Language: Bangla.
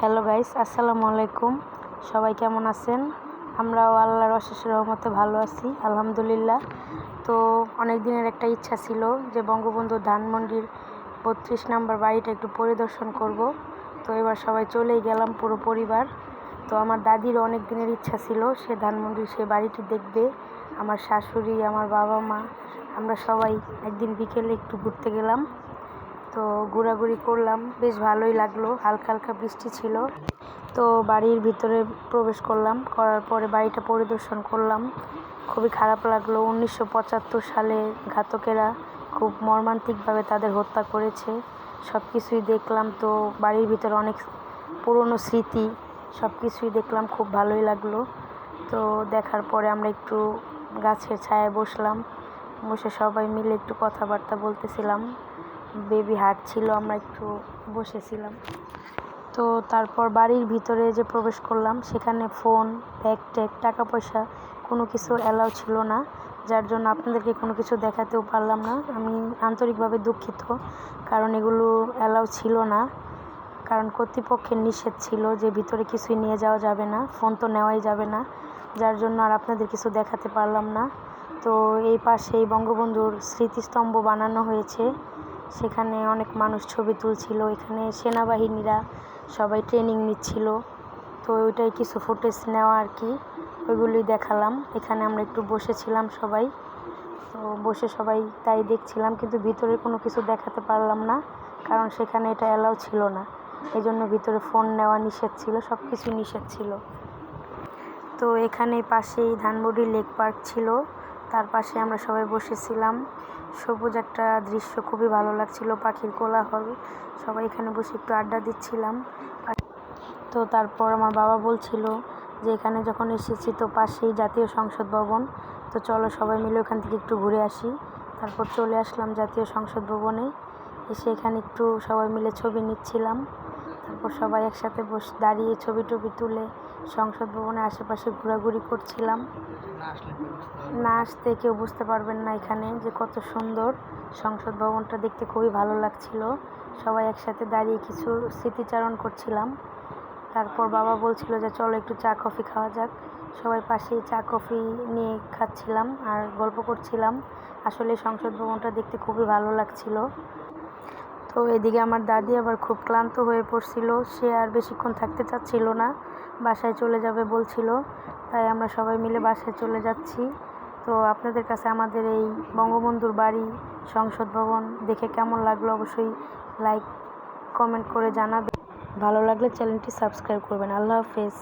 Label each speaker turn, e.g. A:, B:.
A: হ্যালো গাইস, আসসালামু আলাইকুম। সবাই কেমন আছেন? আমরাও আল্লাহর অশেষ রহমতে ভালো আছি, আলহামদুলিল্লাহ। তো অনেক দিনের একটা ইচ্ছা ছিল যে বঙ্গবন্ধু ধানমন্ডির বত্রিশ নাম্বার বাড়িটা একটু পরিদর্শন করব। তো এবার সবাই চলেই গেলাম পুরো পরিবার। তো আমার দাদির অনেক দিনের ইচ্ছা ছিল সে ধানমন্ডির সে বাড়িটি দেখবে। আমার শাশুড়ি, আমার বাবা মা, আমরা সবাই একদিন বিকেলে একটু ঘুরতে গেলাম। তো ঘোরাঘুরি করলাম, বেশ ভালোই লাগল, হালকা হালকা বৃষ্টি ছিল। তো বাড়ির ভিতরে প্রবেশ করলাম, করার পরে বাড়িটা পরিদর্শন করলাম। খুবই খারাপ লাগল, উনিশশো পঁচাত্তর সালে ঘাতকেরা খুব মর্মান্তিকভাবে তাদের হত্যা করেছে। সব কিছুই দেখলাম তো বাড়ির ভিতরে অনেক পুরনো স্মৃতি সব কিছুই দেখলাম, খুব ভালোই লাগল। তো দেখার পরে আমরা একটু গাছের ছায়ায় বসলাম, বসে সবাই মিলে একটু কথাবার্তা বলতেছিলাম। বেবি হাট ছিল, আমরা একটু বসেছিলাম। তো তারপর বাড়ির ভিতরে যে প্রবেশ করলাম, সেখানে ফোন ব্যাগ ট্যাগ টাকা পয়সা কোনো কিছু অ্যালাউ ছিল না। যার জন্য আপনাদেরকে কোনো কিছু দেখাতেও পারলাম না। আমি আন্তরিকভাবে দুঃখিত, কারণ এগুলো অ্যালাউ ছিল না। কারণ কর্তৃপক্ষের নিষেধ ছিল যে ভিতরে কিছুই নিয়ে যাওয়া যাবে না ফোন তো নেওয়াই যাবে না। যার জন্য আর আপনাদের কিছু দেখাতে পারলাম না। তো এই পাশেই বঙ্গবন্ধুর স্মৃতিস্তম্ভ বানানো হয়েছে। সেখানে অনেক মানুষ ছবি তুলছিল, এখানে সেনাবাহিনীরা সবাই ট্রেনিং নিচ্ছিল। তো ওইটাই কিছু ফুটেজ নেওয়া আর কি ওইগুলি দেখালাম। এখানে আমরা একটু বসেছিলাম সবাই। তো বসে সবাই তাই দেখছিলাম, কিন্তু ভিতরে কোনো কিছু দেখাতে পারলাম না, কারণ সেখানে এটা অ্যালাউ ছিল না। এই জন্য ভিতরে ফোন নেওয়া নিষেধ ছিল সব কিছু নিষেধ ছিল। তো এখানে পাশেই ধানবডি লেক পার্ক ছিল। তার পাশে আমরা সবাই বসেছিলাম। সবুজ একটা দৃশ্য, খুবই ভালো লাগছিল, পাখির কোলাহল। সবাই এখানে বসে একটু আড্ডা দিচ্ছিলাম। তো তারপর আমার বাবা বলছিল যে, এখানে যখন এসেছি তো পাশেই জাতীয় সংসদ ভবন। তো চলো সবাই মিলে ওখান থেকে একটু ঘুরে আসি। তারপর চলে আসলাম জাতীয় সংসদ ভবনে। এসে এখানে একটু সবাই মিলে ছবি নিচ্ছিলাম। তারপর সবাই একসাথে বস দাঁড়িয়ে ছবি টবি তুলে সংসদ ভবনের আশেপাশে ঘোরাঘুরি করছিলাম। না আসতে কেউ বুঝতে পারবেন না এখানে যে কত সুন্দর সংসদ ভবনটা দেখতে খুবই ভালো লাগছিল। সবাই একসাথে দাঁড়িয়ে কিছু স্মৃতিচারণ করছিলাম। তারপর বাবা বলছিল যে, চলো একটু চা, কফি খাওয়া যাক। সবাই পাশেই চা, কফি নিয়ে খাচ্ছিলাম আর গল্প করছিলাম। আসলে সংসদ ভবনটা দেখতে খুবই ভালো লাগছিল। তো এদিকে আমার দাদি আবার খুব ক্লান্ত হয়ে পড়ছিল। সে আর বেশিক্ষণ থাকতে চাচ্ছিল না। বাসায় চলে যাবে বলছিল। তাই আমরা সবাই মিলে বাসায় চলে যাচ্ছি। তো আপনাদের কাছে আমাদের এই বঙ্গবন্ধুর বাড়ি সংসদ ভবন দেখে কেমন লাগল অবশ্যই লাইক, কমেন্ট করে জানাবে ভালো লাগলে চ্যানেলটি সাবস্ক্রাইব করবেন। আল্লাহ হাফেজ।